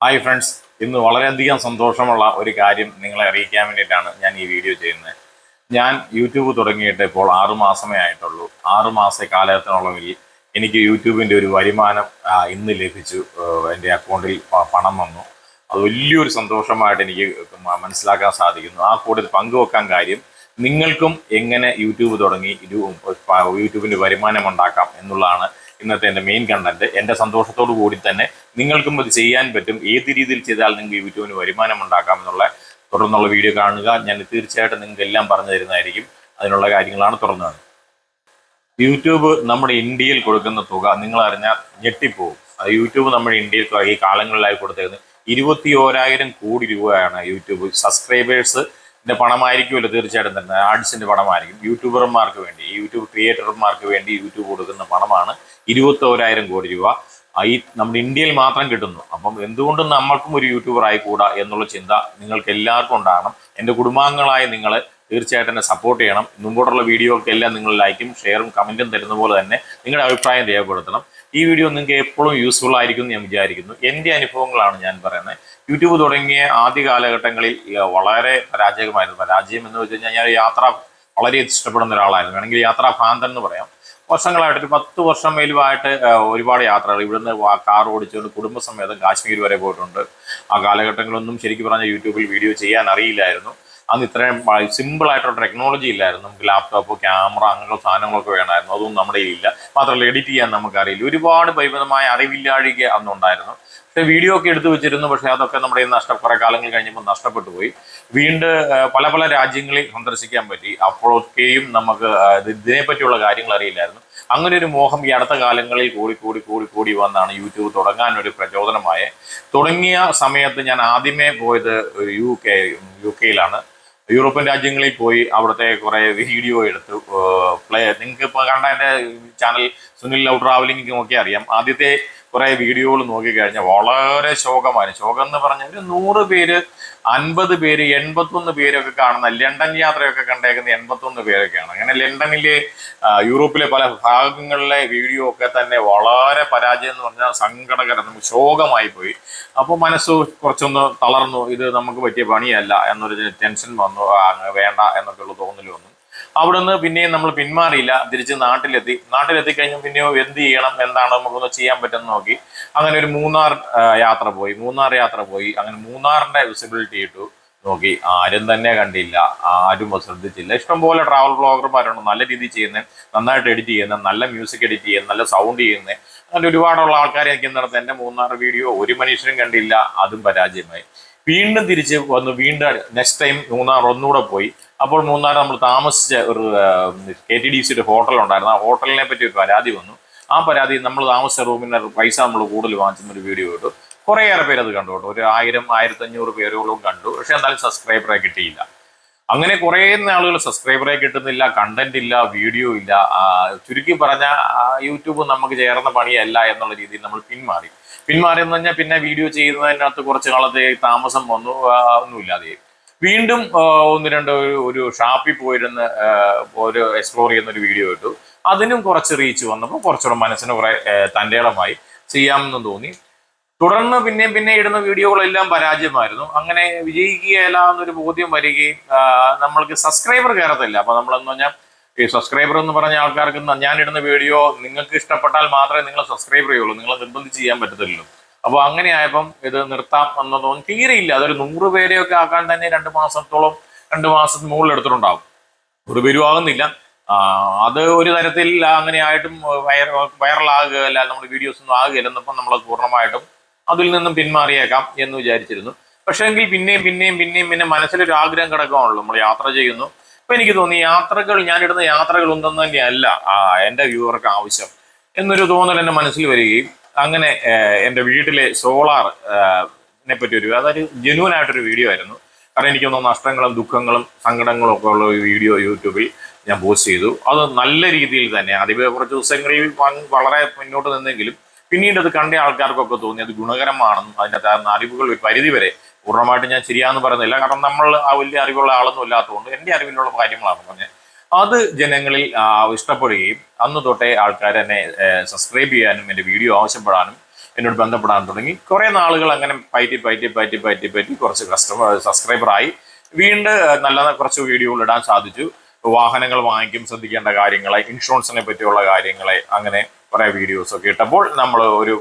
Hi friends ഇന്ന് വളരെയധികം സന്തോഷമുള്ള ഒരു കാര്യം നിങ്ങളെ അറിയിക്കാൻ വേണ്ടിയിട്ടാണ് ഞാൻ ഈ വീഡിയോ ചെയ്യുന്നത്. ഞാൻ യൂട്യൂബ് തുടങ്ങിയിട്ട് ഇപ്പോൾ ആറുമാസമേ ആയിട്ടുള്ളൂ. ആറുമാസ കാലത്തിനുള്ളവരിൽ എനിക്ക് യൂട്യൂബിന്റെ ഒരു വരുമാനം ഇന്ന് ലഭിച്ചു. എന്റെ അക്കൗണ്ടിൽ പണം വന്നു. അത് വലിയൊരു സന്തോഷമായിട്ട് എനിക്ക് മനസ്സിലാക്കാൻ സാധിക്കുന്നു. ആ കൂടുതൽ പങ്കുവെക്കാൻ കാര്യം നിങ്ങൾക്കും എങ്ങനെ യൂട്യൂബ് തുടങ്ങി യൂട്യൂബിന്റെ വരുമാനം ഉണ്ടാക്കാം എന്നുള്ളതാണ് ഇന്നത്തെ എന്റെ മെയിൻ കണ്ടന്റ് എന്റെ സന്തോഷത്തോടു കൂടി തന്നെ നിങ്ങൾക്കും ഇത് ചെയ്യാൻ പറ്റും. ഏത് രീതിയിൽ ചെയ്താൽ നിങ്ങൾക്ക് യൂട്യൂബിന് വരുമാനം ഉണ്ടാക്കാം എന്നുള്ള തുടർന്നുള്ള വീഡിയോ കാണുക. ഞാൻ തീർച്ചയായിട്ടും നിങ്ങൾക്ക് എല്ലാം പറഞ്ഞു തരുന്നതായിരിക്കും. അതിനുള്ള കാര്യങ്ങളാണ് തുറന്നത് യൂട്യൂബ് നമ്മുടെ ഇന്ത്യയിൽ കൊടുക്കുന്ന തുക നിങ്ങൾ അറിഞ്ഞാൽ ഞെട്ടിപ്പോകും അത് യൂട്യൂബ് നമ്മുടെ ഇന്ത്യയിൽ ഈ കാലങ്ങളിലായി കൊടുത്തേക്കുന്നത് ഇരുപത്തി ഓരായിരം കോടി രൂപയാണ് യൂട്യൂബ് സബ്സ്ക്രൈബേഴ്സ് പണമായിരിക്കുമല്ലോ തീർച്ചയായിട്ടും തന്നെ ആർട്സിന്റെ പണമായിരിക്കും. യൂട്യൂബർമാർക്ക് വേണ്ടി യൂട്യൂബ് ക്രിയേറ്റർമാർക്ക് വേണ്ടി യൂട്യൂബ് കൊടുക്കുന്ന പണമാണ് ഇരുപത്തി ഓരായിരം കോടി രൂപ. ഈ നമ്മുടെ ഇന്ത്യയിൽ മാത്രം കിട്ടുന്നു. അപ്പം എന്തുകൊണ്ടും നമ്മൾക്കും ഒരു യൂട്യൂബർ ആയിക്കൂടാ എന്നുള്ള ചിന്ത നിങ്ങൾക്ക് എല്ലാവർക്കും ഉണ്ടാകണം. എന്റെ കുടുംബാംഗങ്ങളായ നിങ്ങൾ തീർച്ചയായിട്ടും എന്നെ സപ്പോർട്ട് ചെയ്യണം. മുമ്പോട്ടുള്ള വീഡിയോകൾക്കെല്ലാം നിങ്ങൾ ലൈക്കും ഷെയറും കമന്റും തരുന്ന പോലെ തന്നെ നിങ്ങളുടെ അഭിപ്രായം രേഖപ്പെടുത്തണം. ഈ വീഡിയോ നിങ്ങൾക്ക് എപ്പോഴും യൂസ്ഫുൾ ആയിരിക്കും എന്ന് ഞാൻ വിചാരിക്കുന്നു. എന്റെ അനുഭവങ്ങളാണ് ഞാൻ പറയുന്നത്. യൂട്യൂബ് തുടങ്ങിയ ആദ്യ കാലഘട്ടങ്ങളിൽ വളരെ പരാജയമായിരുന്നു പരാജയം എന്ന് വെച്ച് കഴിഞ്ഞാൽ ഞാൻ യാത്ര വളരെ ഇഷ്ടപ്പെടുന്ന ഒരാളായിരുന്നു. വേണമെങ്കിൽ യാത്രാ ഭ്രാന്തൻ എന്ന് പറയാം. വർഷങ്ങളായിട്ട് ഒരു പത്ത് വർഷം മേലുമായിട്ട് ഒരുപാട് യാത്രകൾ. ഇവിടുന്ന് കാർ ഓടിച്ചുകൊണ്ട് കുടുംബസമേതം കാശ്മീർ വരെ പോയിട്ടുണ്ട്. ആ കാലഘട്ടങ്ങളൊന്നും ശരിക്കും പറഞ്ഞാൽ യൂട്യൂബിൽ വീഡിയോ ചെയ്യാൻ അറിയില്ലായിരുന്നു. അന്ന് ഇത്രയും സിമ്പിൾ ആയിട്ടുള്ള ടെക്നോളജി ഇല്ലായിരുന്നു. നമുക്ക് ലാപ്ടോപ്പ് ക്യാമറ അങ്ങനെയുള്ള സാധനങ്ങളൊക്കെ വേണമായിരുന്നു. അതൊന്നും നമ്മുടെ കയ്യിലില്ല മാത്രമല്ല എഡിറ്റ് ചെയ്യാൻ നമുക്കറിയില്ല. ഒരുപാട് പരിമിതമായ അറിവില്ലാഴിക അന്നുണ്ടായിരുന്നു പക്ഷെ വീഡിയോ ഒക്കെ എടുത്തു വെച്ചിരുന്നു. പക്ഷെ അതൊക്കെ നമ്മുടെ നഷ്ട കുറെ കാലങ്ങൾ കഴിഞ്ഞപ്പോൾ നഷ്ടപ്പെട്ടു പോയി. വീണ്ടും പല പല രാജ്യങ്ങളിൽ സന്ദർശിക്കാൻ പറ്റി. അപ്പോഴൊക്കെയും നമുക്ക് ഇതിനെപ്പറ്റിയുള്ള കാര്യങ്ങൾ അറിയില്ലായിരുന്നു. അങ്ങനെ ഒരു മോഹം ഈ അടുത്ത കാലങ്ങളിൽ കൂടി കൂടി കൂടി കൂടി വന്നാണ് യൂട്യൂബ് തുടങ്ങാൻ ഒരു പ്രചോദനമായ. തുടങ്ങിയ സമയത്ത് ഞാൻ ആദ്യമേ പോയത് യു കെ യു കെയിലാണ്. യൂറോപ്യൻ രാജ്യങ്ങളിൽ പോയി അവിടുത്തെ കുറെ വീഡിയോ എടുത്ത് പ്ലേ നിങ്ങൾക്ക് ഇപ്പോൾ കണ്ട എന്റെ ചാനൽ സുനിൽ ലവ് ട്രാവലിംഗ് നോക്കി അറിയാം. ആദ്യത്തെ കുറെ വീഡിയോകൾ നോക്കിക്കഴിഞ്ഞാൽ വളരെ ശോകമാണ്. ശോകം എന്ന് പറഞ്ഞാൽ ഒരു നൂറ് പേര് അൻപത് പേര് എൺപത്തൊന്ന് പേരൊക്കെ കാണുന്ന ലണ്ടൻ യാത്രയൊക്കെ കണ്ടേക്കുന്ന എൺപത്തൊന്ന് പേരൊക്കെയാണ്. അങ്ങനെ ലണ്ടനിലെ യൂറോപ്പിലെ പല ഭാഗങ്ങളിലെ വീഡിയോ ഒക്കെ തന്നെ വളരെ പരാജയം എന്ന് പറഞ്ഞാൽ സങ്കടകരം നമുക്ക് ശോകമായി പോയി. അപ്പോൾ മനസ്സ് കുറച്ചൊന്ന് തളർന്നു ഇത് നമുക്ക് പറ്റിയ പണിയല്ല എന്നൊരു ടെൻഷൻ വന്നു വേണ്ട എന്നൊക്കെ വേണ്ട എന്നൊക്കെയുള്ള തോന്നൽ വന്നു. അവിടുന്ന് പിന്നെയും നമ്മൾ പിന്മാറിയില്ല തിരിച്ച് നാട്ടിലെത്തി. നാട്ടിലെത്തി കഴിഞ്ഞാൽ പിന്നെയോ എന്ത് ചെയ്യണം എന്താണ് നമുക്കൊന്ന് ചെയ്യാൻ പറ്റുമെന്ന് നോക്കി. അങ്ങനെ ഒരു മൂന്നാർ യാത്ര പോയി. മൂന്നാർ യാത്ര പോയി. അങ്ങനെ മൂന്നാറിന്റെ വിസിബിലിറ്റി ഇട്ടു. നോക്കി ആരും തന്നെ കണ്ടില്ല. ആരും ശ്രദ്ധിച്ചില്ല. ഇഷ്ടംപോലെ ട്രാവൽ ബ്ലോഗർമാരുണ്ട് നല്ല രീതിയിൽ ചെയ്യുന്നത് നന്നായിട്ട് എഡിറ്റ് ചെയ്യുന്ന. നല്ല മ്യൂസിക് എഡിറ്റ് ചെയ്യുന്ന. നല്ല സൗണ്ട് ചെയ്യുന്നത് അങ്ങനെ ഒരുപാടുള്ള ആൾക്കാരെ എനിക്ക് നിൽക്കുന്നിടത്ത് എന്റെ മൂന്നാർ വീഡിയോ ഒരു മനുഷ്യനും കണ്ടില്ല. അതും പരാജയമായി. വീണ്ടും തിരിച്ച് വന്ന് വീണ്ടും നെക്സ്റ്റ് ടൈം മൂന്നാർ ഒന്നുകൂടെ പോയി. അപ്പോൾ മൂന്നാർ നമ്മൾ താമസിച്ച ഒരു കെ ടി ഡി സിയുടെ ഹോട്ടലുണ്ടായിരുന്നു ആ ഹോട്ടലിനെ പറ്റി ഒരു പരാതി വന്നു. ആ പരാതി നമ്മൾ താമസിച്ച റൂമിന് പൈസ നമ്മൾ കൂടുതൽ വാങ്ങിച്ചെന്ന ഒരു വീഡിയോ ഇട്ടു. കുറേയേറെ പേര് അത് കണ്ടു ഒരു ആയിരം ആയിരത്തഞ്ഞൂറ് പേരോളം കണ്ടു. പക്ഷെ എന്നാലും സബ്സ്ക്രൈബറെ കിട്ടിയില്ല. അങ്ങനെ കുറേ ആളുകൾ സബ്സ്ക്രൈബറെ കിട്ടുന്നില്ല കണ്ടന്റ് ഇല്ല വീഡിയോ ഇല്ല. ചുരുക്കി പറഞ്ഞ യൂട്യൂബ് നമുക്ക് ചേർന്ന പണിയല്ല എന്നുള്ള രീതിയിൽ നമ്മൾ പിന്മാറി. പിന്മാറി എന്ന് പറഞ്ഞാൽ പിന്നെ വീഡിയോ ചെയ്യുന്നതിനകത്ത് കുറച്ച് കാലത്തെ താമസം വന്നു ഒന്നുമില്ലാതെ വീണ്ടും ഒന്ന് രണ്ട് ഒരു ഷാപ്പിൽ പോയിരുന്ന് ഒരു എക്സ്പ്ലോർ ചെയ്യുന്ന ഒരു വീഡിയോ ഇട്ടു. അതിനും കുറച്ച് റീച്ച് വന്നപ്പോൾ കുറച്ചുകൂടെ മനസ്സിന് കുറെ തന്റെ ഇടമായി ചെയ്യാമെന്ന് തോന്നി. തുടർന്ന് പിന്നെയും പിന്നെ ഇടുന്ന വീഡിയോകളെല്ലാം പരാജയമായിരുന്നു. അങ്ങനെ വിജയിക്കുകയല്ല എന്നൊരു ബോധ്യം വരികയും നമ്മൾക്ക് സബ്സ്ക്രൈബർ കയറത്തില്ല. അപ്പൊ നമ്മളെന്ന് പറഞ്ഞാൽ ഈ സബ്സ്ക്രൈബർ എന്ന് പറഞ്ഞ ആൾക്കാർക്ക് ഞാൻ ഇടുന്ന വീഡിയോ നിങ്ങൾക്ക് ഇഷ്ടപ്പെട്ടാൽ മാത്രമേ നിങ്ങൾ സബ്സ്ക്രൈബ് ചെയ്യുള്ളൂ. നിങ്ങളെ നിർബന്ധിച്ച് ചെയ്യാൻ പറ്റത്തില്ലല്ലോ. അപ്പോൾ അങ്ങനെ ആയപ്പം ഇത് നിർത്താം എന്ന് തോന്നി തീരെയില്ല. അതൊരു നൂറ് പേരെയൊക്കെ ആക്കാൻ തന്നെ രണ്ട് മാസത്തോളം രണ്ട് മാസത്തിന് മുകളിൽ എടുത്തിട്ടുണ്ടാവും. ഒരു പേരും ആ, അത് ഒരു തരത്തിൽ അങ്ങനെ ആയിട്ടും വൈറ വൈറലാകുകയല്ല നമ്മുടെ വീഡിയോസ് ഒന്നും ആകുകയില്ല എന്നപ്പം നമ്മൾ പൂർണമായിട്ടും അതിൽ നിന്നും പിന്മാറിയേക്കാം എന്ന് വിചാരിച്ചിരുന്നു. പക്ഷേങ്കിൽ പിന്നെയും പിന്നെയും പിന്നെയും പിന്നെ മനസ്സിലൊരു ആഗ്രഹം കിടക്കുകയാണല്ലോ നമ്മൾ യാത്ര ചെയ്യുന്നു. അപ്പൊ എനിക്ക് തോന്നി യാത്രകൾ ഞാനിടുന്ന യാത്രകൾ ഒന്നും തന്നെയല്ല എന്റെ വ്യൂവർക്ക് ആവശ്യം എന്നൊരു തോന്നൽ എന്റെ മനസ്സിൽ വരികയും അങ്ങനെ എന്റെ വീട്ടിലെ സോളാർ നെ പറ്റി ഒരു അതൊരു ജെന്യൂൻ ആയിട്ടൊരു വീഡിയോ ആയിരുന്നു. കാരണം എനിക്കൊന്നും നഷ്ടങ്ങളും ദുഃഖങ്ങളും സങ്കടങ്ങളും ഒക്കെ ഉള്ള ഒരു വീഡിയോ യൂട്യൂബിൽ ഞാൻ പോസ്റ്റ് ചെയ്തു. അത് നല്ല രീതിയിൽ തന്നെ. ആദ്യമേ കുറച്ച് ദിവസങ്ങളിൽ വളരെ മുന്നോട്ട് നിന്നെങ്കിലും പിന്നീട് അത് കണ്ട ആൾക്കാർക്കൊക്കെ തോന്നി അത് ഗുണകരമാണെന്നും അതിന്റെ അറിവുകൾ ഒരു പരിധി വരെ പൂർണമായിട്ട് ഞാൻ ശരിയാന്ന് പറയുന്നില്ല കാരണം നമ്മൾ ആ വലിയ അറിവുള്ള ആളൊന്നും ഇല്ലാത്തതുകൊണ്ട് എന്റെ അറിവിലുള്ള കാര്യങ്ങളാണ് പറഞ്ഞത്. അത് ജനങ്ങളിൽ ഇഷ്ടപ്പെടുകയും അന്ന് തൊട്ടേ ആൾക്കാർ എന്നെ സബ്സ്ക്രൈബ് ചെയ്യാനും എന്റെ വീഡിയോ ആവശ്യപ്പെടാനും എന്നോട് ബന്ധപ്പെടാൻ തുടങ്ങി. കുറേ നാളുകൾ അങ്ങനെ പയറ്റി പയറ്റി പയറ്റി പയറ്റി പയറ്റി കുറച്ച് കസ്റ്റമർ സബ്സ്ക്രൈബറായി വീണ്ടും നല്ല കുറച്ച് വീഡിയോകൾ ഇടാൻ സാധിച്ചു. വാഹനങ്ങൾ വാങ്ങിക്കും ശ്രദ്ധിക്കേണ്ട കാര്യങ്ങളെ ഇൻഷുറൻസിനെ പറ്റിയുള്ള കാര്യങ്ങളെ അങ്ങനെ കുറേ വീഡിയോസ് ഒക്കെ ഇട്ടപ്പോൾ നമ്മൾ ഒരു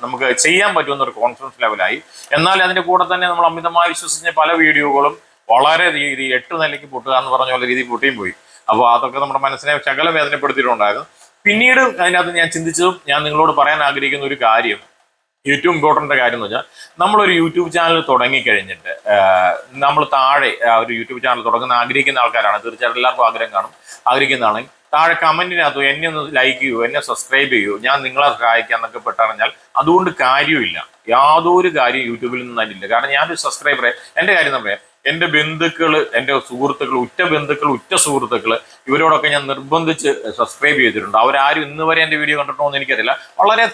നമുക്ക് ചെയ്യാൻ പറ്റുന്ന ഒരു കോൺഫിഡൻസ് ലെവലായി എന്നാൽ അതിന്റെ കൂടെ തന്നെ നമ്മൾ അമിതമായി വിശ്വസിച്ച പല വീഡിയോകളും വളരെ രീതി എട്ട് നിലയ്ക്ക് പൊട്ടുക എന്ന് പറഞ്ഞ പോലെ രീതി പൊട്ടിയും പോയി. അപ്പോൾ അതൊക്കെ നമ്മുടെ മനസ്സിനെ ശകലം വേദനപ്പെടുത്തിയിട്ടുണ്ടായിരുന്നു പിന്നീട് അതിനകത്ത് ഞാൻ ചിന്തിച്ചതും ഞാൻ നിങ്ങളോട് പറയാൻ ആഗ്രഹിക്കുന്ന ഒരു കാര്യം ഏറ്റവും ഇമ്പോർട്ടന്റ് കാര്യം എന്ന് വെച്ചാൽ നമ്മളൊരു യൂട്യൂബ് ചാനൽ തുടങ്ങിക്കഴിഞ്ഞിട്ട് നമ്മൾ താഴെ ഒരു യൂട്യൂബ് ചാനൽ തുടങ്ങുന്ന ആഗ്രഹിക്കുന്ന ആൾക്കാരാണ്. തീർച്ചയായിട്ടും എല്ലാവർക്കും ആഗ്രഹം കാണും. ആഗ്രഹിക്കുന്നതാണെങ്കിൽ താഴെ കമന്റിനകത്ത് എന്നെ ഒന്ന് ലൈക്ക് ചെയ്യൂ എന്നെ സബ്സ്ക്രൈബ് ചെയ്യൂ. ഞാൻ നിങ്ങളെ സഹായിക്കാം എന്നൊക്കെ പെട്ടറിഞ്ഞാൽ അതുകൊണ്ട് കാര്യമില്ല യാതൊരു കാര്യം യൂട്യൂബിൽ നിന്നായിട്ടില്ല. കാരണം ഞാനൊരു സബ്സ്ക്രൈബറെ എന്റെ കാര്യം എന്ന് പറയാം. എന്റെ ബന്ധുക്കൾ എന്റെ സുഹൃത്തുക്കൾ ഉറ്റ ബന്ധുക്കൾ ഉറ്റ സുഹൃത്തുക്കൾ ഇവരോടൊക്കെ ഞാൻ നിർബന്ധിച്ച് സബ്സ്ക്രൈബ് ചെയ്തിട്ടുണ്ട്. അവരാരും ഇന്ന് വരെ എന്റെ വീഡിയോ കണ്ടിട്ടോ എന്ന് എനിക്കറിയില്ല. വളരെ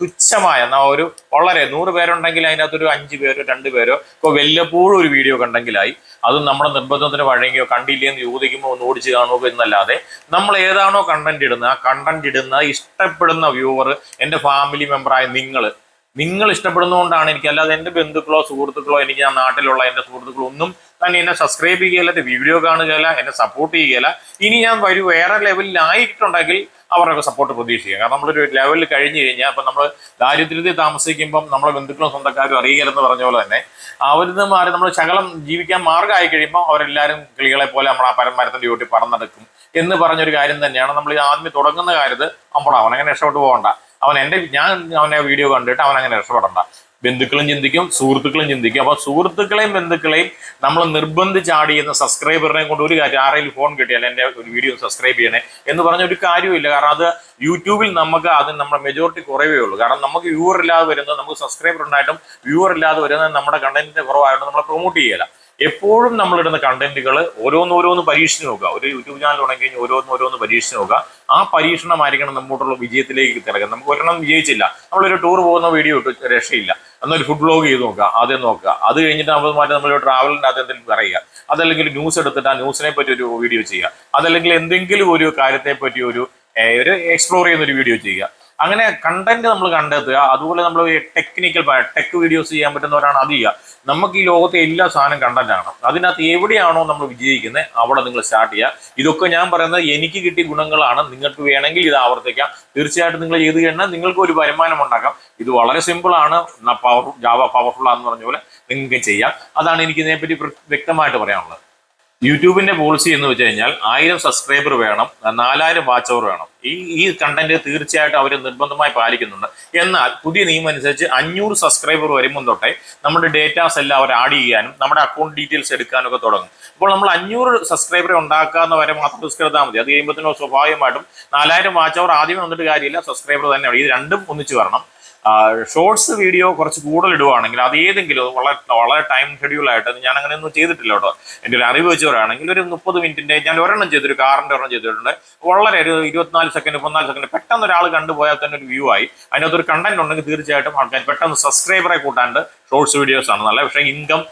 തുച്ഛമായ എന്നാ ഒരു വളരെ നൂറ് പേരുണ്ടെങ്കിൽ അതിനകത്തൊരു അഞ്ച് പേരോ രണ്ട് പേരോ ഇപ്പോൾ വല്ലപ്പോഴും ഒരു വീഡിയോ കണ്ടെങ്കിലായി. അതും നമ്മുടെ നിർബന്ധത്തിന് വഴങ്ങിയോ കണ്ടില്ലേന്ന് ചോദിക്കുമ്പോൾ ഒന്ന് ഓടിച്ച് കാണുമോ എന്നല്ലാതെ നമ്മൾ ഏതാണോ കണ്ടന്റ് ഇടുന്നത് ആ കണ്ടന്റ് ഇടുന്ന ഇഷ്ടപ്പെടുന്ന വ്യൂവർ എന്റെ ഫാമിലി മെമ്പറായ നിങ്ങൾ നിങ്ങൾ ഇഷ്ടപ്പെടുന്നതുകൊണ്ടാണ് എനിക്ക് അല്ലാതെ എന്റെ ബന്ധുക്കളോ സുഹൃത്തുക്കളോ എനിക്ക് ആ നാട്ടിലുള്ള എന്റെ സുഹൃത്തുക്കളോ ഒന്നും തന്നെ എന്നെ സബ്സ്ക്രൈബ് ചെയ്യുകയില്ല എന്റെ വീഡിയോ കാണുകയില്ല എന്നെ സപ്പോർട്ട് ചെയ്യുകയില്ല ഇനി ഞാൻ വരും വേറെ ലെവലിലായിട്ടുണ്ടെങ്കിൽ അവരൊക്കെ സപ്പോർട്ട് പ്രതീക്ഷിക്കുക. കാരണം നമ്മളൊരു ലെവലിൽ കഴിഞ്ഞു കഴിഞ്ഞാൽ അപ്പം നമ്മൾ ദാരിദ്ര്യത്തിൽ താമസിക്കുമ്പം നമ്മളെ ബന്ധുക്കളും സ്വന്തക്കാരും അറിയില്ലെന്ന് പറഞ്ഞ പോലെ തന്നെ അവരിൽ നിന്ന് മാറി നമ്മൾ ശകലം ജീവിക്കാൻ മാർഗമായി കഴിയുമ്പോൾ അവരെല്ലാവരും കിളികളെ പോലെ നമ്മൾ ആ പരമരത്തിന്റെ ചൂട്ടി പറന്നെടുക്കും എന്ന് പറഞ്ഞൊരു കാര്യം തന്നെയാണ്. നമ്മൾ ആദ്യം തുടങ്ങുന്ന കാര്യത്ത് നമ്മളാവണം അങ്ങനെ രക്ഷപ്പെട്ടു പോകണ്ട. അവൻ എന്റെ ഞാൻ അവനെ വീഡിയോ കണ്ടിട്ട് അവൻ അങ്ങനെ രക്ഷപ്പെടണ്ട. ബന്ധുക്കളും ചിന്തിക്കും സുഹൃത്തുക്കളും ചിന്തിക്കും. അപ്പൊ സുഹൃത്തുക്കളെയും ബന്ധുക്കളെയും നമ്മൾ നിർബന്ധിച്ച് ആഡ് ചെയ്യുന്ന സബ്സ്ക്രൈബറിനെ കൊണ്ട് ഒരു കാര്യം ആരെങ്കിലും ഫോൺ കിട്ടിയാൽ എന്റെ ഒരു വീഡിയോ സബ്സ്ക്രൈബ് ചെയ്യണേ എന്ന് പറഞ്ഞ ഒരു കാര്യമില്ല കാരണം അത് യൂട്യൂബിൽ നമുക്ക് അത് നമ്മുടെ മെജോറിറ്റി കുറവേ ഉള്ളൂ. കാരണം നമുക്ക് വ്യൂവർ ഇല്ലാതെ വരുന്നത് നമുക്ക് സബ്സ്ക്രൈബർ ഉണ്ടായിട്ടും വ്യൂവർ ഇല്ലാതെ വരുന്നത് നമ്മുടെ കണ്ടന്റിന്റെ കുറവായതുകൊണ്ട് നമ്മളെ പ്രൊമോട്ട് ചെയ്യല. എപ്പോഴും നമ്മളിടുന്ന കണ്ടന്റുകൾ ഓരോന്നോരോന്ന് ഓരോന്ന് പരീക്ഷിച്ച് നോക്കുക. ഒരു യൂട്യൂബ് ചാനൽ തുടങ്ങി കഴിഞ്ഞാൽ ഓരോന്ന് ഓരോന്ന് പരീക്ഷിച്ച് നോക്കുക. ആ പരീക്ഷണമായിരിക്കണം നമ്മോട്ടുള്ള വിജയത്തിലേക്ക് തിരക്കുക നമുക്ക് ഒരെണ്ണം വിജയിച്ചില്ല. നമ്മളൊരു ടൂർ പോകുന്ന വീഡിയോ ഇട്ട് രക്ഷയില്ല. എന്നൊരു ഫുഡ് ബ്ലോഗ് ചെയ്ത് നോക്കുക ആദ്യം നോക്കുക. അത് കഴിഞ്ഞിട്ട് നമ്മൾ മാറ്റി നമ്മളൊരു ട്രാവലിന്റെ അത് എന്തെങ്കിലും പറയുക. അതല്ലെങ്കിൽ ന്യൂസ് എടുത്തിട്ട് ആ ന്യൂസിനെ പറ്റി ഒരു വീഡിയോ ചെയ്യുക. അതല്ലെങ്കിൽ എന്തെങ്കിലും ഒരു കാര്യത്തെ പറ്റി ഒരു ഒരു എക്സ്പ്ലോർ ചെയ്യുന്ന ഒരു വീഡിയോ ചെയ്യുക. അങ്ങനെ കണ്ടന്റ് നമ്മൾ കണ്ടെത്തുക. അതുപോലെ നമ്മൾ ടെക്നിക്കൽ ടെക് വീഡിയോസ് ചെയ്യാൻ പറ്റുന്നവരാണ് അത് ചെയ്യുക. നമുക്ക് ഈ ലോകത്തെ എല്ലാ സാധനം കണ്ടന്റാണ് അതിനകത്ത് എവിടെയാണോ നമ്മൾ വിജയിക്കുന്നത് അവിടെ നിങ്ങൾ സ്റ്റാർട്ട് ചെയ്യുക ഇതൊക്കെ ഞാൻ പറയുന്നത് എനിക്ക് കിട്ടിയ ഗുണങ്ങളാണ്. നിങ്ങൾക്ക് വേണമെങ്കിൽ ഇത് ആവർത്തിക്കാം. തീർച്ചയായിട്ടും നിങ്ങൾ ചെയ്ത് കഴിഞ്ഞാൽ നിങ്ങൾക്ക് ഒരു വരുമാനം ഉണ്ടാക്കാം. ഇത് വളരെ സിമ്പിളാണ് പവർ ജാവ പവർഫുൾ ആണെന്ന് പറഞ്ഞ പോലെ നിങ്ങൾക്ക് ചെയ്യാം. അതാണ് എനിക്ക് ഇതിനെപ്പറ്റി വ്യക്തമായിട്ട് പറയാനുള്ളത്. യൂട്യൂബിന്റെ പോളിസി എന്ന് വെച്ച് കഴിഞ്ഞാൽ ആയിരം സബ്സ്ക്രൈബർ വേണം നാലായിരം വാച്ച് അവർ വേണം. ഈ ഈ കണ്ടന്റ് തീർച്ചയായിട്ടും അവർ നിർബന്ധമായി പാലിക്കുന്നുണ്ട്. എന്നാൽ പുതിയ നിയമം അനുസരിച്ച് അഞ്ഞൂറ് സബ്സ്ക്രൈബർ വരുമ്പോൾ തൊട്ടേ നമ്മുടെ ഡേറ്റാസ് എല്ലാം അവർ ആഡ് ചെയ്യാനും നമ്മുടെ അക്കൗണ്ട് ഡീറ്റെയിൽസ് എടുക്കാനും ഒക്കെ തുടങ്ങും. അപ്പോൾ നമ്മൾ അഞ്ഞൂറ് സബ്സ്ക്രൈബറെ ഉണ്ടാക്കാന്ന് വരെ മാത്രം റിസ്ക് മതി. അത് കഴിയുമ്പോഴത്തേനോ സ്വാഭാവികമായിട്ടും നാലായിരം വാച്ച് അവർ ആദ്യം വന്നിട്ട് കാര്യമില്ല സബ്സ്ക്രൈബർ തന്നെ ഇത് രണ്ടും ഒന്നിച്ച് വരണം. ഷോർട്സ് വീഡിയോ കുറച്ച് കൂടുതൽ ഇടുവാണെങ്കിൽ അത് ഏതെങ്കിലും വളരെ വളരെ ടൈം ഷെഡ്യൂൾ ആയിട്ട് ഞാൻ അങ്ങനെ ഒന്നും ചെയ്തിട്ടില്ല കേട്ടോ. എന്റെ ഒരു അറിവ് വെച്ചവരാണെങ്കിൽ ഒരു മുപ്പത് മിനിറ്റിന്റെ ഞാൻ ഒരെണ്ണം ചെയ്തൊരു ഒരു കാറിന്റെ ഒരെണ്ണം ചെയ്തിട്ടുണ്ട്. വളരെ ഒരു ഇരുപത്തിനാല് സെക്കൻഡ് മുപ്പത്തിനാല് സെക്കൻഡ് പെട്ടെന്ന് ഒരാൾ കണ്ടുപോയാൽ തന്നെ ഒരു വ്യൂ ആയി. അതിനകത്ത് ഒരു കണ്ടന്റ് ഉണ്ടെങ്കിൽ തീർച്ചയായിട്ടും ആൾക്കാർ പെട്ടെന്ന് സബ്സ്ക്രൈബറെ കൂട്ടാണ്ട് ഷോർട്സ് വീഡിയോസ് ആണ്. നല്ല പക്ഷേ ഇൻകം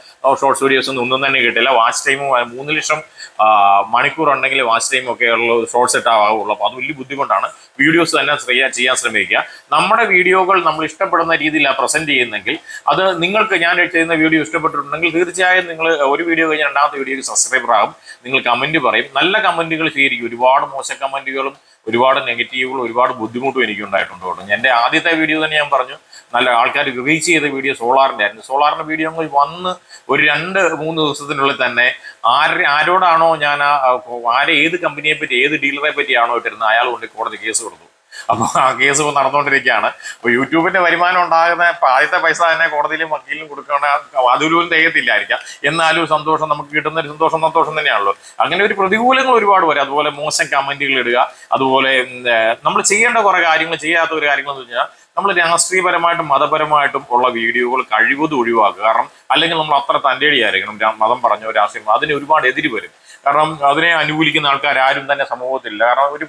ഷോർട്സ് വീഡിയോസ് ഒന്നും ഒന്നും തന്നെ കിട്ടില്ല. വാച്ച് ടൈമും മൂന്ന് ലക്ഷം മണിക്കൂർ ഉണ്ടെങ്കിൽ വാച്ച് ടൈം ഒക്കെ ഉള്ള ഷോർട്സ് ഇട്ടാവുള്ളൂ. അപ്പോൾ അത് വലിയ ബുദ്ധിമുട്ടാണ്. വീഡിയോസ് തന്നെ ചെയ്യാൻ ചെയ്യാൻ ശ്രമിക്കുക. നമ്മുടെ വീഡിയോകൾ നമ്മൾ ഇഷ്ടപ്പെടുന്ന രീതിയിലാണ് പ്രസന്റ് ചെയ്യുന്നെങ്കിൽ അത് നിങ്ങൾക്ക് ഞാൻ ചെയ്യുന്ന വീഡിയോ ഇഷ്ടപ്പെട്ടിട്ടുണ്ടെങ്കിൽ തീർച്ചയായും നിങ്ങൾ ഒരു വീഡിയോ കഴിഞ്ഞ് രണ്ടാമത്തെ വീഡിയോക്ക് സബ്സ്ക്രൈബർ ആകും. നിങ്ങൾ കമന്റ് പറയും. നല്ല കമന്റുകൾ സ്വീകരിക്കും ഒരുപാട് മോശം കമന്റുകളും ഒരുപാട് നെഗറ്റീവുകളും ഒരുപാട് ബുദ്ധിമുട്ടും എനിക്ക് ഉണ്ടായിട്ടുണ്ട് കേട്ടോ. എന്റെ ആദ്യത്തെ വീഡിയോ തന്നെ ഞാൻ പറഞ്ഞു. നല്ല ആൾക്കാർ റീച്ച് ചെയ്ത വീഡിയോ സോളാറിന്റെ ആയിരുന്നു സോളാറിന്റെ വീഡിയോ അങ്ങ് വന്ന് ഒരു രണ്ട് മൂന്ന് ദിവസത്തിനുള്ളിൽ തന്നെ ആര് ആരോടാണോ ഞാൻ ആരെ ഏത് കമ്പനിയെ പറ്റി ഏത് ഡീലറെ പറ്റിയാണോ ഇട്ടിരുന്നത് അയാൾ കൊണ്ട് കോടതി കേസ് കൊടുത്തു. അപ്പോൾ ആ കേസ് ഇപ്പോൾ നടന്നുകൊണ്ടിരിക്കുകയാണ്. അപ്പോൾ യൂട്യൂബിന്റെ വരുമാനം ഉണ്ടാകുന്ന ആദ്യത്തെ പൈസ തന്നെ കോടതിയിലും വക്കീലിനും കൊടുക്കണ അതുപോലും തികയത്തില്ലായിരിക്കാം എന്നാലും സന്തോഷം നമുക്ക് കിട്ടുന്ന ഒരു സന്തോഷം സന്തോഷം തന്നെയാണല്ലോ. അങ്ങനെ ഒരു പ്രതികൂലങ്ങൾ ഒരുപാട് വരും. അതുപോലെ മോശം കമന്റുകൾ ഇടുക അതുപോലെ നമ്മൾ ചെയ്യേണ്ട കുറേ കാര്യങ്ങൾ ചെയ്യാത്ത ഒരു കാര്യങ്ങൾ എന്ന് വെച്ചാൽ നമ്മൾ രാഷ്ട്രീയപരമായിട്ടും മതപരമായിട്ടും ഉള്ള വീഡിയോകൾ കഴിവതും ഒഴിവാക്കുക. കാരണം അല്ലെങ്കിൽ നമ്മൾ അത്ര തന്റെടിയായിരിക്കണം. മതം പറഞ്ഞോ രാഷ്ട്രീയം അതിന് ഒരുപാട് എതിര് വരും. കാരണം അതിനെ അനുകൂലിക്കുന്ന ആൾക്കാർ ആരും തന്നെ സമൂഹത്തിലില്ല. കാരണം ഒരു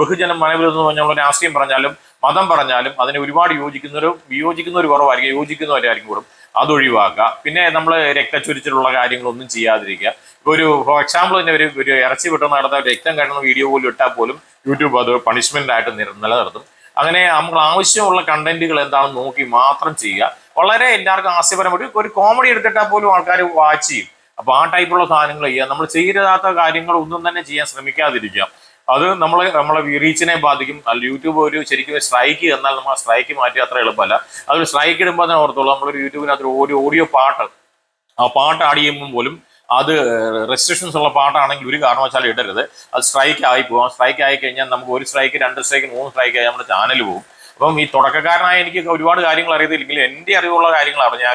ബഹുജനം മനവിരുദ്ധം എന്ന് പറഞ്ഞാൽ രാഷ്ട്രീയം പറഞ്ഞാലും മതം പറഞ്ഞാലും അതിനെ ഒരുപാട് യോജിക്കുന്നവരും വിയോജിക്കുന്നവർ കുറവായിരിക്കും. യോജിക്കുന്നവരായിരിക്കും കൂടും. അതൊഴിവാക്കുക പിന്നെ നമ്മൾ രക്തച്ചൊരിച്ചിലുള്ള കാര്യങ്ങളൊന്നും ചെയ്യാതിരിക്കുക. ഒരു ഫോർ എക്സാമ്പിൾ തന്നെ ഒരു ഒരു ഇറച്ചി വിട്ടുന്ന നടത്താൻ രക്തം കഴിഞ്ഞ വീഡിയോ പോലും ഇട്ടാൽ പോലും യൂട്യൂബ് അത് പണിഷ്മെന്റ് ആയിട്ട് നിലനിർത്തും. അങ്ങനെ നമുക്ക് ആവശ്യമുള്ള കണ്ടന്റുകൾ എന്താണെന്ന് നോക്കി മാത്രം ചെയ്യുക. വളരെ എല്ലാവർക്കും ആസ്യപരമായിട്ട് ഒരു കോമഡി എടുത്തിട്ടാൽ പോലും ആൾക്കാർ വാച്ച് ചെയ്യും. അപ്പൊ ആ ടൈപ്പുള്ള സാധനങ്ങൾ ചെയ്യുക. നമ്മൾ ചെയ്യരുതാത്ത കാര്യങ്ങൾ ഒന്നും തന്നെ ചെയ്യാൻ ശ്രമിക്കാതിരിക്കുക. അത് നമ്മൾ നമ്മളെ റീച്ചിനെ ബാധിക്കും. യൂട്യൂബ് ഒരു ശരിക്കും സ്ട്രൈക്ക് എന്നാൽ നമ്മൾ സ്ട്രൈക്ക് മാറ്റി അത്ര എളുപ്പമല്ല. അതൊരു സ്ട്രൈക്ക് ഇടുമ്പോൾ തന്നെ ഓർത്തോളൂ. നമ്മളൊരു യൂട്യൂബിനകത്ത് ഒരു ഓഡിയോ പാട്ട് ആ പാട്ട് ആഡ് ചെയ്യുമ്പോൾ പോലും അത് റെസ്ട്രിക്ഷൻസ് ഉള്ള പാട്ടാണെങ്കിൽ ഒരു കാരണവശാലും ഇടരുത്. അത് സ്ട്രൈക്ക് ആയി പോകും സ്ട്രൈക്ക് ആയി കഴിഞ്ഞാൽ നമുക്ക് ഒരു സ്ട്രൈക്ക് രണ്ട് സ്ട്രൈക്ക് മൂന്ന് സ്ട്രൈക്ക് ആയി നമ്മുടെ ചാനൽ പോകും. അപ്പം ഈ തുടക്കക്കാരനായ എനിക്ക് ഒരുപാട് കാര്യങ്ങൾ അറിയത്തില്ലെങ്കിലും എന്റെ അറിവുള്ള കാര്യങ്ങളാണ് ഞാൻ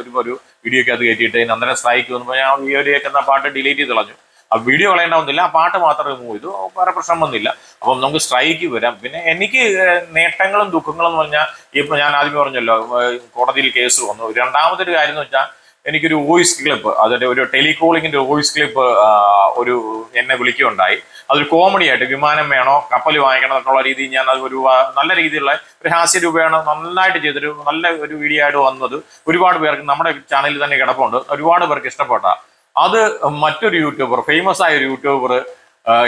ഒരു ഒരു വീഡിയോ ഒക്കെ അത് കയറ്റിയിട്ട് അന്നേരം സ്ട്രൈക്ക് വന്നപ്പോൾ ഞാൻ ഈ ഒരു കേൾക്കുന്ന പാട്ട് ഡിലീറ്റ് ചെയ്ത് കളഞ്ഞു. ആ വീഡിയോ കളയേണ്ടാവുന്നില്ല. ആ പാട്ട് മാത്രം റിമൂവ് ചെയ്തു. വേറെ പ്രശ്നം വന്നില്ല. അപ്പം നമുക്ക് സ്ട്രൈക്ക് വരാം. പിന്നെ എനിക്ക് നേട്ടങ്ങളും ദുഃഖങ്ങളും എന്ന് പറഞ്ഞാൽ ഇപ്പം ഞാൻ ആദ്യമേ പറഞ്ഞല്ലോ കോടതിയിൽ കേസ് വന്നു. രണ്ടാമതൊരു കാര്യം എന്ന് വെച്ചാൽ എനിക്കൊരു വോയിസ് ക്ലിപ്പ് അതിന്റെ ഒരു ടെലികോളിങ്ങിന്റെ വോയിസ് ക്ലിപ്പ് ഒരു എന്നെ വിളിക്കുകയുണ്ടായി. അതൊരു കോമഡി ആയിട്ട് വിമാനം വേണോ കപ്പൽ വാങ്ങിക്കണം എന്നുള്ള രീതിയിൽ ഞാൻ അത് ഒരു നല്ല രീതിയിലുള്ള ഒരു ഹാസ്യ രൂപയാണ് നന്നായിട്ട് ചെയ്തൊരു നല്ല ഒരു വീഡിയോ ആയിട്ട് വന്നത് ഒരുപാട് പേർക്ക് നമ്മുടെ ചാനലിൽ തന്നെ കിടപ്പുണ്ട്. ഒരുപാട് പേർക്ക് ഇഷ്ടപ്പെട്ട. അത് മറ്റൊരു യൂട്യൂബർ ഫേമസ് ആയ ഒരു യൂട്യൂബർ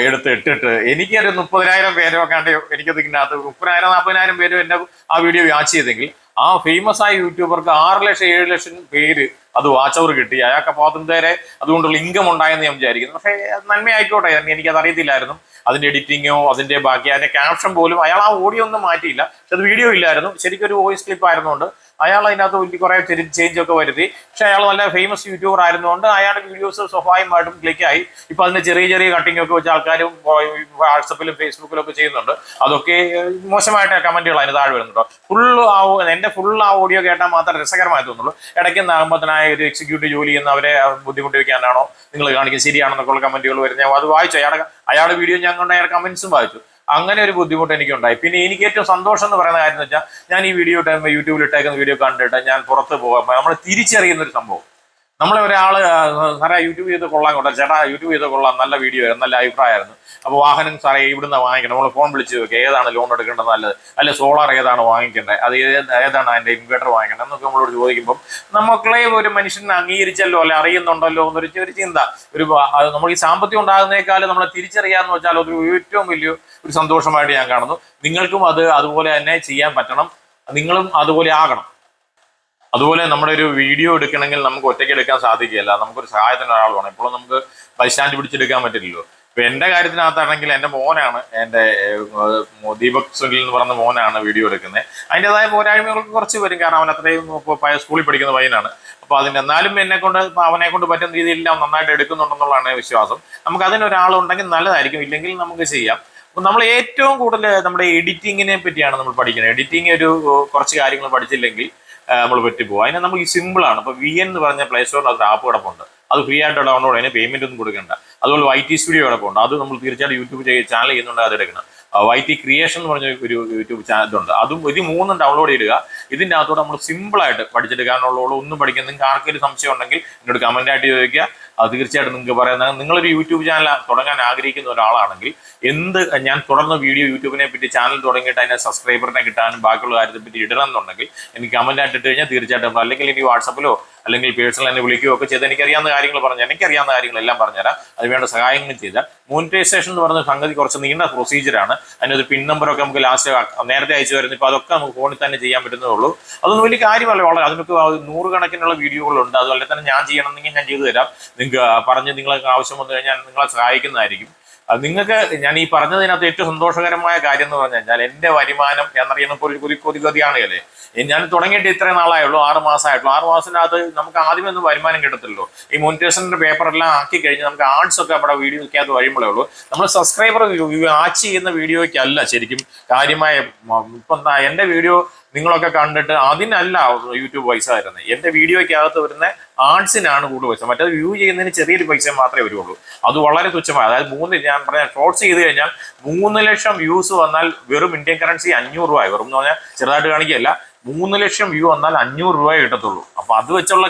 എടുത്ത് ഇട്ടിട്ട് എനിക്കൊരു മുപ്പതിനായിരം പേരോ കണ്ട് എനിക്കത് ഇതിനകത്ത് മുപ്പതിനായിരം നാൽപ്പതിനായിരം പേരും എന്നെ ആ വീഡിയോ വാച്ച് ചെയ്തെങ്കിൽ ആ ഫേമസ് ആയ യൂട്യൂബർക്ക് ആറ് ലക്ഷം ഏഴ് ലക്ഷം പേര് അത് വാച്ച് അവർ കിട്ടി. അയാൾക്ക് അതിന് നേരെ അതുകൊണ്ടുള്ള ഇൻകം ഉണ്ടായെന്ന് ഞാൻ വിചാരിക്കുന്നു. പക്ഷേ നന്മയായിക്കോട്ടെ. എനിക്കത് അറിയത്തില്ലായിരുന്നു. അതിന്റെ എഡിറ്റിങ്ങോ അതിന്റെ ബാക്കി അതിന്റെ ക്യാപ്ഷൻ പോലും അയാൾ ആ ഓഡിയോ ഒന്നും മാറ്റിയില്ല. പക്ഷെ അത് വീഡിയോ ഇല്ലായിരുന്നു. ശരിക്കും ഒരു വോയിസ് ക്ലിപ്പ് ആയിരുന്നുകൊണ്ട് അയാൾ അതിനകത്ത് വലിയ കുറെ ചേഞ്ച് ഒക്കെ വരുത്തി. പക്ഷെ അയാൾ നല്ല ഫേമസ് യൂട്യൂബർ ആയിരുന്നുകൊണ്ട് അയാളുടെ വീഡിയോസ് സ്വാഭാവികമായിട്ടും ക്ലിക്ക് ആയി. ഇപ്പൊ അതിന്റെ ചെറിയ ചെറിയ കട്ടിംഗ് ഒക്കെ വെച്ച് ആൾക്കാരും വാട്സപ്പിലും ഫേസ്ബുക്കിലും ഒക്കെ ചെയ്യുന്നുണ്ട്. അതൊക്കെ മോശമായിട്ട് കമന്റുകൾ അതിന് താഴെ വരുന്നുണ്ടോ ഫുൾ ആ എന്റെ ഫുൾ ആ ഓഡിയോ കേട്ടാൽ മാത്രം രസകരമായി തോന്നുള്ളൂ. ഇടയ്ക്ക് നാകുമ്പോഴത്തേനായ ഒരു എക്സിക്യൂട്ടീവ് ജോലി ചെയ്യുന്ന അവരെ ബുദ്ധിമുട്ടി വെക്കാനാണോ നിങ്ങൾ കാണിക്കുന്നത് ശരിയാണെന്നൊക്കെയുള്ള കമന്റുകൾ വരുന്നത്. അത് വായിച്ചു. അയാളുടെ അയാളുടെ വീഡിയോ ഞാൻ കൊണ്ട് അയാളുടെ കമന്റ്സും വായിച്ചു. അങ്ങനെ ഒരു ബുദ്ധിമുട്ട് എനിക്കുണ്ടായി. പിന്നെ എനിക്ക് ഏറ്റവും സന്തോഷം എന്ന് പറയുന്ന കാര്യം എന്ന് വെച്ചാൽ ഞാൻ ഈ വീഡിയോ യൂട്യൂബിൽ ഇട്ടേക്കുന്ന വീഡിയോ കണ്ടിട്ട് ഞാൻ പുറത്ത് പോകാം. നമ്മൾ തിരിച്ചറിയുന്ന ഒരു സംഭവം. നമ്മളെ ഒരാൾ സാറേ യൂട്യൂബ് ചെയ്ത് കൊള്ളാൻ കൊണ്ടാ ചേട്ടാ യൂട്യൂബ് ചെയ്ത് കൊള്ളാം. നല്ല വീഡിയോ ആയിരുന്നു. നല്ല അഭിപ്രായമായിരുന്നു. അപ്പോൾ വാഹനം സാറേ ഇവിടുന്ന് വാങ്ങിക്കണം. നമ്മൾ ഫോൺ വിളിച്ച് വെക്കുക ഏതാണ് ലോൺ എടുക്കേണ്ടത് നല്ലത്? അല്ലെ സോളാർ ഏതാണ് വാങ്ങിക്കേണ്ടത്? അത് ഏത് ഏതാണ് അതിന്റെ ഇൻവേർട്ടർ വാങ്ങിക്കേണ്ടത്? എന്നൊക്കെ നമ്മളോട് ചോദിക്കുമ്പോൾ നമ്മളെ ഒരു മനുഷ്യനെ അംഗീകരിച്ചല്ലോ അല്ലെ അറിയുന്നുണ്ടല്ലോ എന്നൊരു ഒരു ചിന്ത. ഒരു നമ്മൾ ഈ സാമ്പത്തികം ഉണ്ടാകുന്നേക്കാൾ നമ്മളെ തിരിച്ചറിയാന്ന് വെച്ചാൽ അതൊരു ഏറ്റവും വലിയ ഒരു സന്തോഷമായിട്ട് ഞാൻ കാണുന്നു. നിങ്ങൾക്കും അത് അതുപോലെ തന്നെ ചെയ്യാൻ പറ്റണം. നിങ്ങളും അതുപോലെ ആകണം. അതുപോലെ നമ്മുടെ ഒരു വീഡിയോ എടുക്കണമെങ്കിൽ നമുക്ക് ഒറ്റയ്ക്ക് എടുക്കാൻ സാധിക്കുകയല്ല. നമുക്കൊരു സഹായത്തിന് ഒരാൾ വേണം. ഇപ്പോഴും നമുക്ക് ബൈസ്റ്റാൻഡ് പിടിച്ചെടുക്കാൻ പറ്റില്ലല്ലോ. എന്റെ കാര്യത്തിനകത്താണെങ്കിൽ എന്റെ മോനാണ് എന്റെ ദീപക് സുനിൽ എന്ന് പറഞ്ഞ മോനാണ് വീഡിയോ എടുക്കുന്നത്. അതിന്റെതായ പോരായ്മകൾക്ക് കുറച്ച് വരും കാരണം അവൻ അത്രയും സ്കൂളിൽ പഠിക്കുന്ന പയ്യനാണ്. അപ്പൊ അതിന് എന്നാലും എന്നെ കൊണ്ട് അവനെ കൊണ്ട് പറ്റുന്ന രീതിയിലെല്ലാം നന്നായിട്ട് എടുക്കുന്നുണ്ടെന്നുള്ളതാണ് വിശ്വാസം. നമുക്ക് അതിനൊരാളുണ്ടെങ്കിൽ നല്ലതായിരിക്കും ഇല്ലെങ്കിൽ നമുക്ക് ചെയ്യാം. നമ്മൾ ഏറ്റവും കൂടുതൽ നമ്മുടെ എഡിറ്റിങ്ങിനെ പറ്റിയാണ് നമ്മൾ പഠിക്കുന്നത്. എഡിറ്റിംഗ് ഒരു കുറച്ച് കാര്യങ്ങൾ പഠിച്ചില്ലെങ്കിൽ നമ്മൾ പറ്റിപ്പോകും അതിന് നമുക്ക് സിമ്പിൾ ആണ്. ഇപ്പൊ വി എൻ എന്ന് പറഞ്ഞ പ്ലേ സ്റ്റോറിൽ അത് ആപ്പ് കിടപ്പുണ്ട്. അത് ഫ്രീ ആയിട്ട് ഡൗൺലോഡ് അതിന് പേയ്മെന്റ് ഒന്നും കൊടുക്കേണ്ട. അതുപോലെ വൈ ടി സ്റ്റുഡിയോ കിടപ്പുണ്ട് അത് നമ്മൾ തീർച്ചയായിട്ടും യൂട്യൂബ് ചാനൽ ചെയ്യുന്നുണ്ട് അത് എടുക്കണം. വൈ ടി ക്രിയേഷൻ എന്ന് പറഞ്ഞ ഒരു യൂട്യൂബ് ചാനൽ ഉണ്ട് അതും ഇത് മൂന്നും ഡൗൺലോഡ് ചെയ്യുക ഇതിന്റെ അകത്തോടെ നമ്മൾ സിമ്പിളായിട്ട് പഠിച്ചെടുക്കാനുള്ള ഒന്നും പഠിക്കാൻ നിങ്ങൾക്ക് ആർക്കെങ്കിലും സംശയം ഉണ്ടെങ്കിൽ എന്നോട് കമന്റ് ആയിട്ട് ചോദിക്കുക. അത് തീർച്ചയായിട്ടും നിങ്ങൾക്ക് പറയാം. നിങ്ങളൊരു യൂട്യൂബ് ചാനൽ തുടങ്ങാൻ ആഗ്രഹിക്കുന്ന ഒരാളാണെങ്കിൽ എന്ത് ഞാൻ തുടർന്ന് വീഡിയോ യൂട്യൂബിനെ പറ്റി ചാനൽ തുടങ്ങിയിട്ട് അതിനെ സബ്സ്ക്രൈബറിനെ കിട്ടാനും ബാക്കിയുള്ള കാര്യത്തെ പറ്റി ഇടണം എന്നുണ്ടെങ്കിൽ എനിക്ക് കമന്റ് ആയിട്ട് ഇട്ട് കഴിഞ്ഞാൽ തീർച്ചയായിട്ടും അല്ലെങ്കിൽ എനിക്ക് വാട്സപ്പിലോ അല്ലെങ്കിൽ പേഴ്സണൽ എന്നെ വിളിക്കുകയോ ഒക്കെ ചെയ്ത് എനിക്കറിയാവുന്ന കാര്യങ്ങൾ പറഞ്ഞു എനിക്കറിയാവുന്ന കാര്യങ്ങളെല്ലാം പറഞ്ഞുതരാം. അതിനുവേണ്ട സഹായങ്ങൾ ചെയ്താൽ. മോണിറ്റൈസേഷൻ എന്ന് പറഞ്ഞ സംഗതി കുറച്ച് നീണ്ട പ്രൊസീജിയറാണ് അതിനൊരു പിൻ നമ്പറൊക്കെ നമുക്ക് ലാസ്റ്റ് നേരത്തെ അയച്ചു വരുന്നു ഇപ്പോൾ അതൊക്കെ നമുക്ക് ഫോണിൽ തന്നെ ചെയ്യാൻ പറ്റുന്നതുള്ളൂ അതൊന്നും വലിയ കാര്യമല്ല. വളരെ അതിനൊക്കെ നൂറുകണക്കിനുള്ള വീഡിയോകളുണ്ട് അതുപോലെ തന്നെ ഞാൻ ചെയ്യണമെന്നെങ്കിൽ ഞാൻ ചെയ്തു തരാം. നിങ്ങൾക്ക് പറഞ്ഞ് നിങ്ങൾക്ക് ആവശ്യം വന്നു കഴിഞ്ഞാൽ നിങ്ങളെ സഹായിക്കുന്നതായിരിക്കും. അത് നിങ്ങൾക്ക് ഞാൻ ഈ പറഞ്ഞതിനകത്ത് ഏറ്റവും സന്തോഷകരമായ കാര്യം എന്ന് പറഞ്ഞു കഴിഞ്ഞാൽ എന്റെ വരുമാനം എന്നറിയുന്ന ഒരു ഒരു കൊതിഗതിയാണല്ലേ ഞാൻ തുടങ്ങിയിട്ട് ഇത്രയും നാളായുള്ളൂ ആറ് മാസമായിട്ടുള്ളൂ ആറ് മാസത്തിനകത്ത് നമുക്ക് ആദ്യമേ ഒന്നും വരുമാനം കിട്ടത്തില്ലല്ലോ. ഈ മോണിറ്റേഷന്റെ പേപ്പർ എല്ലാം ആക്കി കഴിഞ്ഞ് നമുക്ക് ആർട്സ് ഒക്കെ അവിടെ വീഡിയോയ്ക്കകത്ത് വരുമ്പോഴേ ഉള്ളൂ. നമ്മൾ സബ്സ്ക്രൈബർ വാച്ച് ചെയ്യുന്ന വീഡിയോയ്ക്കല്ല ശരിക്കും കാര്യമായ ഇപ്പം എന്റെ വീഡിയോ നിങ്ങളൊക്കെ കണ്ടിട്ട് അതിനല്ല യൂട്യൂബ് പൈസ തരുന്നത് എന്റെ വീഡിയോയ്ക്കകത്ത് വരുന്ന ആർട്സിനാണ് കൂടുതൽ പൈസ. മറ്റേത് വ്യൂ ചെയ്യുന്നതിന് ചെറിയൊരു പൈസ മാത്രമേ വരുള്ളൂ. അത് വളരെ തുച്ഛമായി അതായത് മൂന്ന് ഞാൻ പറഞ്ഞാൽ ഷോർട്സ് ചെയ്ത് കഴിഞ്ഞാൽ മൂന്ന് ലക്ഷം വ്യൂസ് വന്നാൽ വെറും ഇന്ത്യൻ കറൻസി അഞ്ഞൂറ് രൂപ വെറും എന്ന് പറഞ്ഞാൽ ചെറുതായിട്ട് കാണിക്കുകയല്ല. മൂന്ന് ലക്ഷം വ്യൂ വന്നാൽ അഞ്ഞൂറ് രൂപ കിട്ടത്തുള്ളൂ. അപ്പൊ അത് വെച്ചുള്ള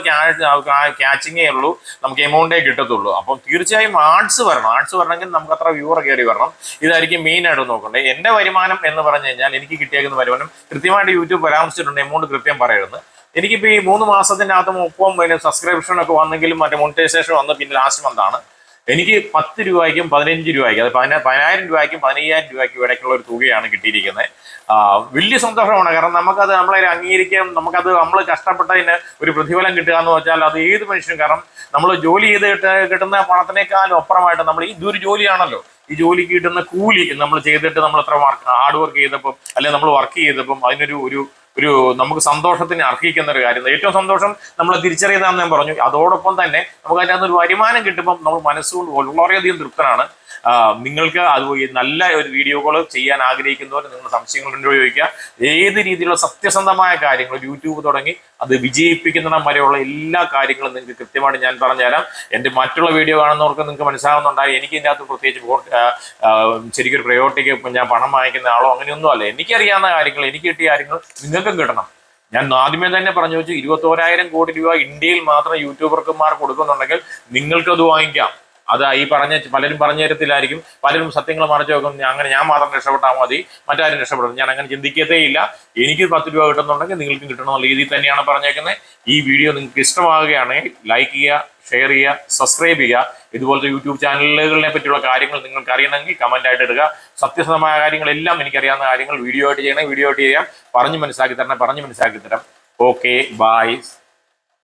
ക്യാച്ചിങ്ങേ ഉള്ളൂ. നമുക്ക് എമൗണ്ടേ കിട്ടത്തുള്ളൂ. അപ്പം തീർച്ചയായും ആർട്സ് വരണം. ആർട്സ് വരണമെങ്കിൽ നമുക്ക് അത്ര വ്യൂവർ കയറി വരണം. ഇതായിരിക്കും മെയിൻ ആയിട്ട് നോക്കണ്ടേ. എന്റെ വരുമാനം എന്ന് പറഞ്ഞു കഴിഞ്ഞാൽ എനിക്ക് കിട്ടിയേക്കുന്ന വരുമാനം കൃത്യമായിട്ട് യൂട്യൂബ് പരാമർശിച്ചിട്ടുണ്ട്. എമൗണ്ട് കൃത്യം പറയുന്നത് എനിക്കിപ്പോൾ ഈ മൂന്ന് മാസത്തിനകത്ത് മുപ്പം പിന്നെ സബ്സ്ക്രിപ്ഷൻ ഒക്കെ വന്നെങ്കിലും മറ്റേ മോണിറ്റൈസേഷൻ വന്ന് പിന്നെ ലാസ്റ്റ് മന്താണ് എനിക്ക് പത്ത് രൂപയ്ക്കും പതിനഞ്ച് രൂപയ്ക്കും അത് പതിനാ പതിനായിരം രൂപയ്ക്കും പതിനയ്യായിരം രൂപയ്ക്കും ഇടയ്ക്കുള്ള ഒരു തുകയാണ് കിട്ടിയിരിക്കുന്നത്. വലിയ സന്തോഷമാണ്. കാരണം നമുക്കത് നമ്മളെ അംഗീകരിക്കാം നമുക്കത് നമ്മൾ കഷ്ടപ്പെട്ടതിന് ഒരു പ്രതിഫലം കിട്ടുക എന്ന് വെച്ചാൽ അത് ഏത് മനുഷ്യനും കാരണം നമ്മൾ ജോലി ചെയ്ത് കിട്ടുന്ന പണത്തിനേക്കാളും അപ്പുറമായിട്ട് നമ്മൾ ഇതൊരു ജോലിയാണല്ലോ. ഈ ജോലിക്ക് കിട്ടുന്ന കൂലി നമ്മൾ ചെയ്തിട്ട് നമ്മൾ എത്ര വർക്ക് ഹാർഡ് വർക്ക് ചെയ്തപ്പം അല്ലെങ്കിൽ നമ്മൾ വർക്ക് ചെയ്തപ്പം അതിനൊരു ഒരു ഒരു നമുക്ക് സന്തോഷത്തിന് അർഹിക്കുന്ന ഒരു കാര്യം. ഏറ്റവും സന്തോഷം നമ്മൾ തിരിച്ചറിയതാന്ന് ഞാൻ പറഞ്ഞു. അതോടൊപ്പം തന്നെ നമുക്ക് അതിനകത്ത് ഒരു വരുമാനം കിട്ടുമ്പോൾ നമ്മൾ മനസ്സുകൊണ്ട് വളരെയധികം തൃപ്തനാണ്. നിങ്ങൾക്ക് അത് നല്ല ഒരു വീഡിയോ കോൾ ചെയ്യാൻ ആഗ്രഹിക്കുന്നവർ നിങ്ങൾ സംശയങ്ങളുണ്ടോ ചോദിക്കുക. ഏത് രീതിയിലുള്ള സത്യസന്ധമായ കാര്യങ്ങൾ യൂട്യൂബ് തുടങ്ങി അത് വിജയിപ്പിക്കുന്നിടം വരെയുള്ള എല്ലാ കാര്യങ്ങളും നിങ്ങൾക്ക് കൃത്യമായിട്ട് ഞാൻ പറഞ്ഞുതരാം. എന്റെ മറ്റുള്ള വീഡിയോ കാണുന്നവർക്ക് നിങ്ങൾക്ക് മനസ്സിലാവുന്നുണ്ടായി എനിക്ക് ഇതിന്റെ അകത്ത് പ്രത്യേകിച്ച് പോ- ആ, ആ, ശരിക്കും ഒരു പ്രയോറിറ്റിക്ക് ഞാൻ പണം വാങ്ങിക്കുന്ന ആളോ അങ്ങനെയൊന്നും അല്ല. എനിക്കറിയാവുന്ന കാര്യങ്ങൾ എനിക്ക് കിട്ടിയ കാര്യങ്ങൾ നിങ്ങൾക്കും കിട്ടണം. ഞാൻ ആദ്യമേ തന്നെ പറഞ്ഞു വെച്ചു ഇരുപത്തോരായിരം കോടി രൂപ ഇന്ത്യയിൽ മാത്രം യൂട്യൂബർമാർ കൊടുക്കുന്നുണ്ടെങ്കിൽ നിങ്ങൾക്കത് വാങ്ങിക്കാം. അത് ഈ പറഞ്ഞ പലരും പറഞ്ഞു തരത്തില്ലായിരിക്കും. പലരും സത്യങ്ങൾ മറച്ചു വെക്കും. അങ്ങനെ ഞാൻ മാത്രം രക്ഷപ്പെട്ടാൽ മതി. മറ്റാരും രക്ഷപ്പെടും. ഞാൻ അങ്ങനെ ചിന്തിക്കത്തേ ഇല്ല എനിക്ക് പത്ത് രൂപ കിട്ടുന്നുണ്ടെങ്കിൽ നിങ്ങൾക്ക് കിട്ടണമെന്നുള്ള രീതിയിൽ തന്നെയാണ് പറഞ്ഞേക്കുന്നത്. ഈ വീഡിയോ നിങ്ങൾക്ക് ഇഷ്ടമാവുകയാണെങ്കിൽ ലൈക്ക് ചെയ്യുക ഷെയർ ചെയ്യുക സബ്സ്ക്രൈബ് ചെയ്യുക. ഇതുപോലത്തെ യൂട്യൂബ് ചാനലുകളെ പറ്റിയുള്ള കാര്യങ്ങൾ നിങ്ങൾക്ക് അറിയണമെങ്കിൽ കമന്റ് ആയിട്ട് ഇടുക. സത്യസന്ധമായ കാര്യങ്ങളെല്ലാം എനിക്കറിയാവുന്ന കാര്യങ്ങൾ വീഡിയോ ആയിട്ട് ചെയ്യണം വീഡിയോ ആയിട്ട് ചെയ്യാം. പറഞ്ഞ് മനസ്സിലാക്കി തരണം പറഞ്ഞ് മനസ്സിലാക്കി തരാം. Okay bye